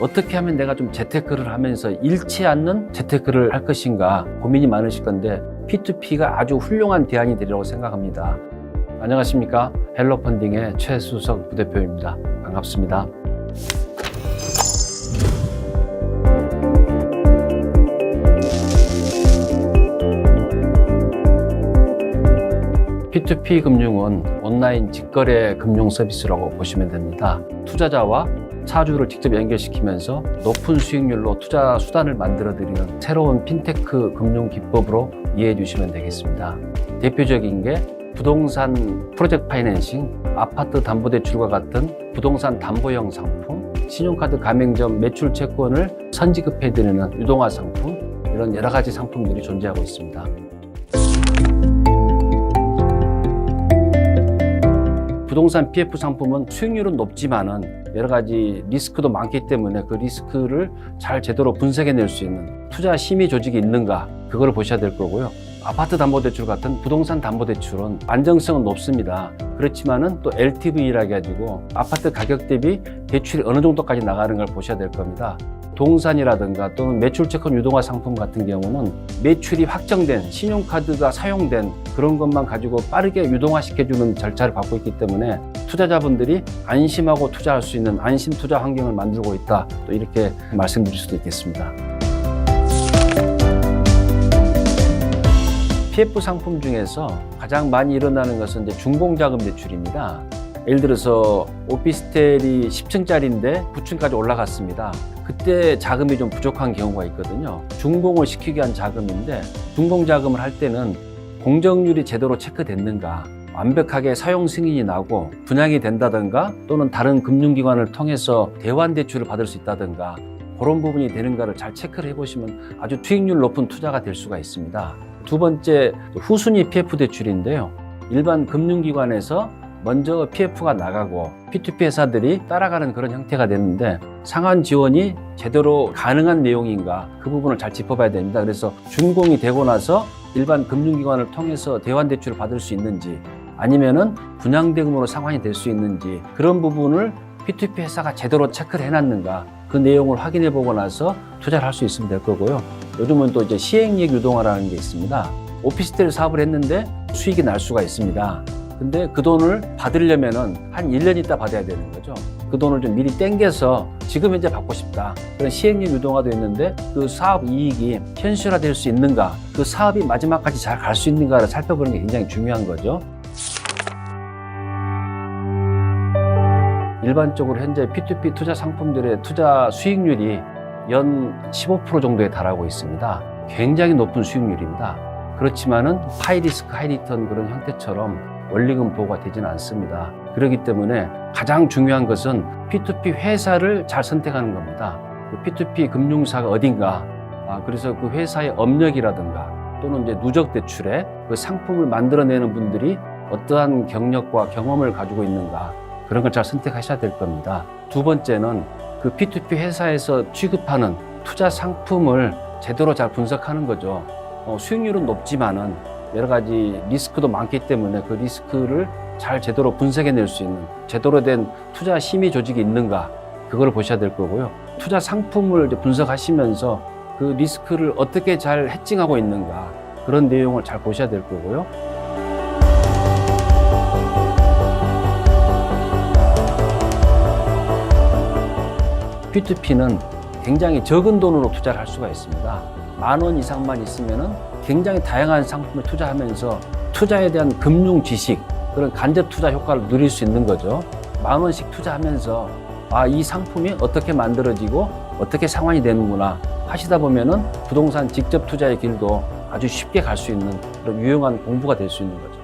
어떻게 하면 내가 좀 재테크를 하면서 잃지 않는 재테크를 할 것인가 고민이 많으실 건데 P2P가 아주 훌륭한 대안이 되리라고 생각합니다. 안녕하십니까. 헬로펀딩의 최수석 부대표입니다. 반갑습니다. P2P 금융은 온라인 직거래 금융 서비스라고 보시면 됩니다. 투자자와 차주를 직접 연결시키면서 높은 수익률로 투자 수단을 만들어 드리는 새로운 핀테크 금융 기법으로 이해해 주시면 되겠습니다. 대표적인 게 부동산 프로젝트 파이낸싱, 아파트 담보대출과 같은 부동산 담보형 상품, 신용카드 가맹점 매출 채권을 선지급해 드리는 유동화 상품, 이런 여러 가지 상품들이 존재하고 있습니다. 부동산 PF 상품은 수익률은 높지만은 여러 가지 리스크도 많기 때문에 그 리스크를 잘 제대로 분석해낼 수 있는 투자 심의 조직이 있는가 그걸 보셔야 될 거고요. 아파트 담보대출 같은 부동산 담보대출은 안정성은 높습니다. 그렇지만은 또 LTV라 가지고 아파트 가격 대비 대출이 어느 정도까지 나가는 걸 보셔야 될 겁니다. 동산이라든가 또는 매출 채권 유동화 상품 같은 경우는 매출이 확정된 신용카드가 사용된 그런 것만 가지고 빠르게 유동화시켜주는 절차를 밟고 있기 때문에 투자자분들이 안심하고 투자할 수 있는 안심 투자 환경을 만들고 있다. 또 이렇게 말씀드릴 수도 있겠습니다. PF 상품 중에서 가장 많이 일어나는 것은 이제 중공자금 대출입니다. 예를 들어서 오피스텔이 10층짜리인데 9층까지 올라갔습니다. 그때 자금이 좀 부족한 경우가 있거든요. 준공을 시키기 위한 자금인데 준공 자금을 할 때는 공정률이 제대로 체크됐는가 완벽하게 사용 승인이 나고 분양이 된다든가 또는 다른 금융기관을 통해서 대환 대출을 받을 수 있다든가 그런 부분이 되는가를 잘 체크를 해보시면 아주 수익률 높은 투자가 될 수가 있습니다. 두 번째 후순위 PF 대출인데요. 일반 금융기관에서 먼저 PF가 나가고 P2P 회사들이 따라가는 그런 형태가 되는데 상환 지원이 제대로 가능한 내용인가 그 부분을 잘 짚어봐야 됩니다. 그래서 준공이 되고 나서 일반 금융기관을 통해서 대환 대출을 받을 수 있는지 아니면은 분양대금으로 상환이 될 수 있는지 그런 부분을 P2P 회사가 제대로 체크를 해놨는가 그 내용을 확인해 보고 나서 투자를 할 수 있으면 될 거고요. 요즘은 또 이제 시행력 유동화라는 게 있습니다. 오피스텔 사업을 했는데 수익이 날 수가 있습니다. 근데 그 돈을 받으려면은 한 1년 있다 받아야 되는 거죠. 그 돈을 좀 미리 땡겨서 지금 현재 받고 싶다. 그런 시행력 유동화도 있는데 그 사업 이익이 현실화될 수 있는가, 그 사업이 마지막까지 잘 갈 수 있는가를 살펴보는 게 굉장히 중요한 거죠. 일반적으로 현재 P2P 투자 상품들의 투자 수익률이 연 15% 정도에 달하고 있습니다. 굉장히 높은 수익률입니다. 그렇지만은 하이 리스크 하이 리턴 그런 형태처럼 원리금 보호가 되지는 않습니다. 그렇기 때문에 가장 중요한 것은 P2P 회사를 잘 선택하는 겁니다. 그 P2P 금융사가 어딘가, 아, 그래서 그 회사의 업력이라든가 또는 이제 누적 대출에 그 상품을 만들어내는 분들이 어떠한 경력과 경험을 가지고 있는가 그런 걸 잘 선택하셔야 될 겁니다. 두 번째는 그 P2P 회사에서 취급하는 투자 상품을 제대로 잘 분석하는 거죠. 어, 수익률은 높지만은 여러 가지 리스크도 많기 때문에 그 리스크를 잘 제대로 분석해낼 수 있는 제대로 된 투자 심의 조직이 있는가 그걸 보셔야 될 거고요. 투자 상품을 이제 분석하시면서 그 리스크를 어떻게 잘 해칭하고 있는가 그런 내용을 잘 보셔야 될 거고요. P2P는 굉장히 적은 돈으로 투자를 할 수가 있습니다. 만 원 이상만 있으면은 굉장히 다양한 상품을 투자하면서 투자에 대한 금융 지식, 그런 간접 투자 효과를 누릴 수 있는 거죠. 만 원씩 투자하면서 아, 이 상품이 어떻게 만들어지고 어떻게 상환이 되는구나 하시다 보면은 부동산 직접 투자의 길도 아주 쉽게 갈 수 있는 그런 유용한 공부가 될 수 있는 거죠.